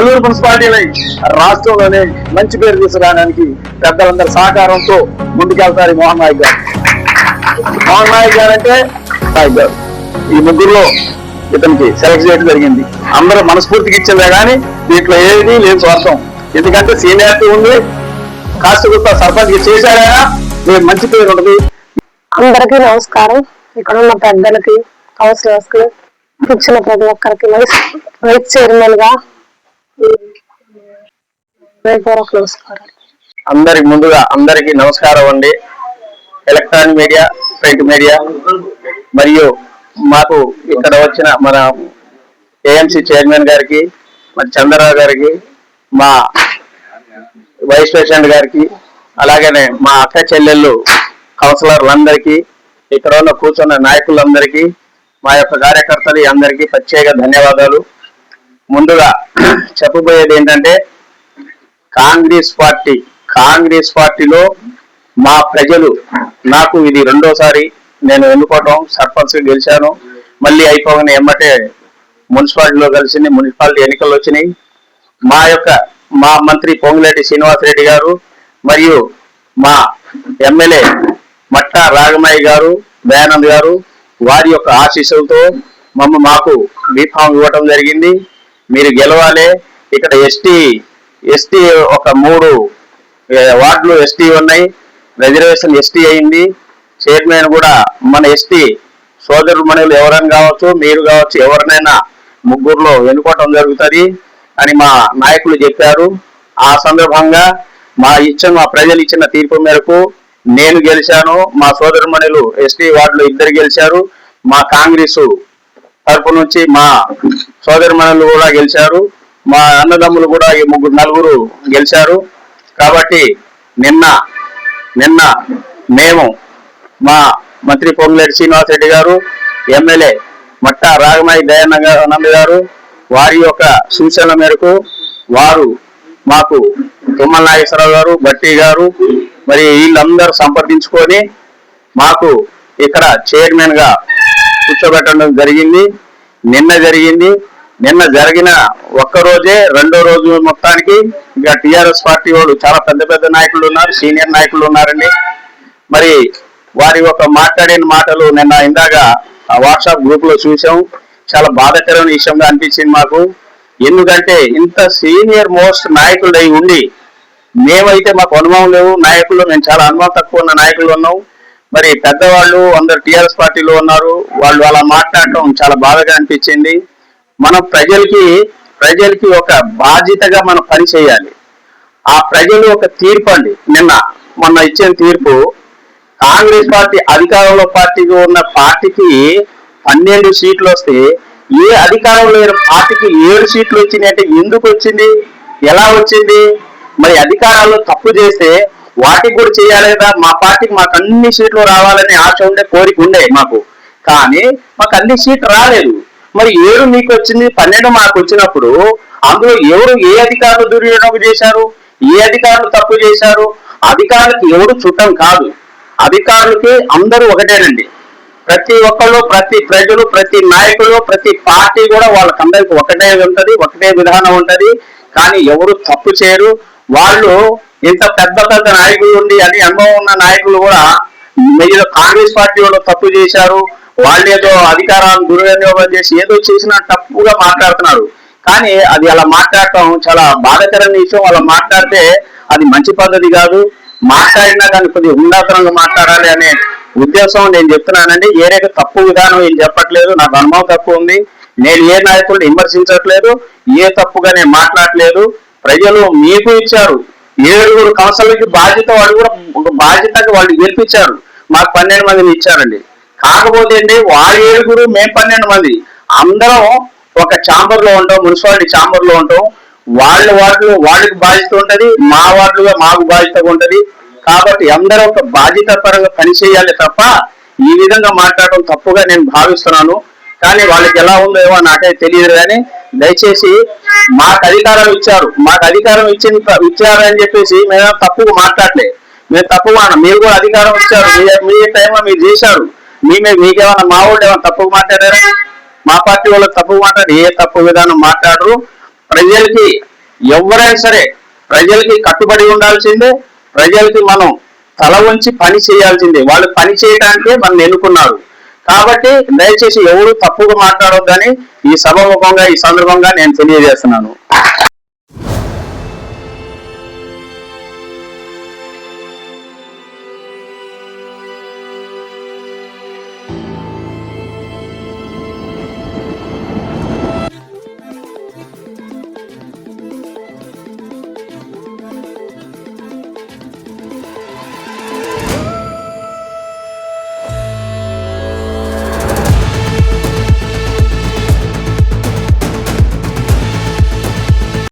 అల్లూరు మున్సిపాలిటీని రాష్ట్రంలోనే మంచి పేరు తీసుకురావడానికి పెద్దలందరి సహకారంతో ముందుకెళ్తారు మోహన్ నాయక్ గారు. మోహన్ నాయక్ గారు అంటే నాయక్ గారు. ఈ ముగ్గురులో ఇతనికి సెలెక్ట్ చేయడం జరిగింది. అందరూ మనస్ఫూర్తికి ఇచ్చిందే కానీ దీంట్లో ఏది లేదు స్వార్థం. ఎందుకంటే సీనియారిటీ ఉంది. కాస్త గుర్త సర్పంచ్ చేశారైనా మీరు మంచి పేరు ఉంటుంది అందరికీ నమస్కారం. ఇక్కడ ఉన్న పెద్దలకి కౌన్సిలర్స్కి ఇచ్చిన ప్రతి ఒక్కరికి వైస్ వైస్ చైర్మన్గా అందరికి ముందుగా అందరికి నమస్కారం అండి. ఎలక్ట్రానిక్ మీడియా ప్రింట్ మీడియా మరియు మాకు ఇక్కడ వచ్చిన మన ఏఎంసీ చైర్మన్ గారికి మరి చంద్రరావు గారికి మా వైస్ ప్రెసిడెంట్ గారికి అలాగనే మా అక్క చెల్లెళ్ళు కౌన్సిలర్లందరికీ ఇక్కడ ఉన్న కూర్చున్న నాయకులందరికీ మా యొక్క కార్యకర్తలు అందరికీ ప్రత్యేక ధన్యవాదాలు. ముందుగా చెప్పబోయేది ఏంటంటే కాంగ్రెస్ పార్టీ. కాంగ్రెస్ పార్టీలో మా ప్రజలు నాకు ఇది రెండోసారి నేను ఎన్నుకోవటం సర్పంచ్ గెలిచాను. మళ్ళీ అయిపోగానే ఎమ్మటే మున్సిపాలిటీలో కలిసింది మున్సిపాలిటీ ఎన్నికలు వచ్చినాయి. మా యొక్క మా మంత్రి పొంగులేటి శ్రీనివాసరెడ్డి గారు మరియు మా ఎమ్మెల్యే మట్టా రాగమయ్య గారు దయానంద్ గారు వారి యొక్క ఆశీస్సులతో మమ్మ మాకు బీఫామ్ ఇవ్వటం జరిగింది. మీరు గెలవాలి ఇక్కడ ఎస్టీ ఎస్టీ ఒక మూడు వార్డులు ఎస్టీ ఉన్నాయి. రిజర్వేషన్ ఎస్టీ అయింది. చైర్మన్ కూడా మన ఎస్టీ సోదరుమణులు ఎవరైనా కావచ్చు మీరు కావచ్చు ఎవరినైనా ముగ్గురులో ఎన్నుకోవటం జరుగుతుంది అని మా నాయకులు చెప్పారు. ఆ సందర్భంగా మా ఇచ్చిన మా ప్రజలు ఇచ్చిన తీర్పు మేరకు నేను గెలిచాను మా సోదరుమణులు ఎస్టీ వార్డులో ఇద్దరు గెలిచారు. మా కాంగ్రెస్ తరపు నుంచి మా సోదరుమణులు కూడా గెలిచారు. మా అన్నదమ్ములు కూడా ఈ ముగ్గురు నలుగురు గెలిచారు. కాబట్టి నిన్న నిన్న మేము మా మంత్రి పొంగులేటి శ్రీనివాసరెడ్డి గారు ఎమ్మెల్యే మట్టా రాగమాయి దయానంద గారు వారి యొక్క సూచనల మేరకు వారు మాకు తుమ్మల నాగేశ్వరరావు గారు భట్టి గారు మరి వీళ్ళందరూ సంప్రదించుకొని మాకు ఇక్కడ చైర్మన్గా కూర్చోబెట్టడం జరిగింది. నిన్న జరిగింది. నిన్న జరిగిన ఒక్క రోజే రెండో రోజు మొత్తానికి ఇక టిఆర్ఎస్ పార్టీ వాళ్ళు చాలా పెద్ద పెద్ద నాయకులు ఉన్నారు సీనియర్ నాయకులు ఉన్నారండి. మరి వారి ఒక మాట్లాడిన మాటలు నిన్న ఇందాక ఆ వాట్సాప్ గ్రూప్లో చూసాం. చాలా బాధాకరమైన విషయంగా అనిపించింది మాకు. ఎందుకంటే ఇంత సీనియర్ మోస్ట్ నాయకులు అయి ఉండి మేమైతే మాకు అనుభవం లేవు నాయకులు మేము చాలా అనుభవం తక్కువ ఉన్న నాయకులు ఉన్నాం. మరి పెద్దవాళ్ళు అందరు టిఆర్ఎస్ పార్టీలో ఉన్నారు. వాళ్ళు అలా మాట్లాడటం చాలా బాధగా అనిపించింది. మనం ప్రజలకి ప్రజలకి ఒక బాధ్యతగా మనం పని చేయాలి. ఆ ప్రజలు ఒక తీర్పు అండి. నిన్న మొన్న ఇచ్చిన తీర్పు కాంగ్రెస్ పార్టీ అధికారంలో పార్టీగా ఉన్న పార్టీకి పన్నెండు సీట్లు వస్తే ఏ అధికారంలో లేని పార్టీకి ఏడు సీట్లు వచ్చినాయంటే ఎందుకు వచ్చింది? ఎలా వచ్చింది? మరి అధికారాలు తప్పు చేస్తే వాటికి కూడా చేయాలి కదా? మా పార్టీకి మాకు అన్ని సీట్లు రావాలని ఆశ ఉండే కోరిక ఉండే మాకు. కానీ మాకు అన్ని సీట్లు రాలేదు. మరి ఏడు మీకు వచ్చింది? పన్నెండు మాకు వచ్చినప్పుడు అందులో ఎవరు ఏ అధికారులు దుర్వినియోగం చేశారు? ఏ అధికారులు తప్పు చేశారు? అధికారులకు ఎవరు చుట్టం కాదు. అధికారులకి అందరూ ఒకటేనండి. ప్రతి ఒక్కళ్ళు ప్రతి ప్రజలు ప్రతి నాయకులు ప్రతి పార్టీ కూడా వాళ్ళకందరికి ఒకటే ఉంటది ఒకటే విధానం ఉంటది. కానీ ఎవరు తప్పు చేయరు. వాళ్ళు ఇంత పెద్ద పెద్ద నాయకులు ఉండి అని అనుభవం ఉన్న నాయకులు కూడా మీరు కాంగ్రెస్ పార్టీ వాళ్ళు తప్పు చేశారు. వాళ్ళు ఏదో అధికారాన్ని దుర్వినియోగం చేసి ఏదో చేసిన తప్పుగా మాట్లాడుతున్నారు. కానీ అది అలా మాట్లాడటం చాలా బాధాకరమైన విషయం. అలా మాట్లాడితే అది మంచి పద్ధతి కాదు. మాట్లాడినా కానీ కొద్దిగా ఉండాతనంగా మాట్లాడాలి అనే ఉద్దేశం నేను చెప్తున్నానండి. ఏ తప్పు విధానం ఏం చెప్పట్లేదు. నాకు అనుభవం తక్కువ ఉంది. నేను ఏ నాయకుడిని విమర్శించట్లేదు. ఏ తప్పుగా నేను మాట్లాడలేదు ప్రజలు మీకు ఇచ్చారు. ఏడుగురు కౌన్సిలర్కి బాధ్యత వాళ్ళు కూడా ఒక బాధ్యతగా వాళ్ళు గెలిపించారు. మాకు పన్నెండు మందిని ఇచ్చారండి. కాకపోతే అండి వాళ్ళ ఏడుగురు మేము పన్నెండు మంది. అందరం ఒక ఛాంబర్లో ఉంటాం మున్సిపాలిటీ ఛాంబర్లో ఉంటాం. వాళ్ళ వార్డులు వాళ్ళకి బాధ్యత ఉంటది మా వార్డులో మాకు బాధ్యత ఉంటది. కాబట్టి అందరూ ఒక బాధ్యత పరంగా పనిచేయాలి తప్ప ఈ విధంగా మాట్లాడడం తప్పుగా నేను భావిస్తున్నాను. కానీ వాళ్ళకి ఎలా ఉందో ఏమో నాకైతే తెలియదు కానీ దయచేసి మాకు అధికారం ఇచ్చారు. మాకు అధికారం ఇచ్చిన ఇచ్చారు అని చెప్పేసి మేము తప్పుగా మాట్లాడలే. మేము తప్పు మీరు కూడా అధికారం ఇచ్చారు. మీ- మీ టైంలో మీరు చేశారు. మేమే మీకేమన్నా మా వాళ్ళు ఏమైనా తప్పుగా మాట్లాడారా? మా పార్టీ వాళ్ళు తప్పు మాట్లాడి ఏ తప్పు విధానం మాట్లాడరు. ప్రజలకి ఎవరైనా సరే ప్రజలకి కట్టుబడి ఉండాల్సిందే. ప్రజలకి మనం తల ఉంచి పని చేయాల్సిందే. వాళ్ళు పని చేయడానికే మనం ఎన్నుకున్నారు. కాబట్టి దయచేసి ఎవరు తప్పుగా మాట్లాడొద్దని ఈ సభాముఖంగా ఈ సందర్భంగా నేను తెలియజేస్తున్నాను.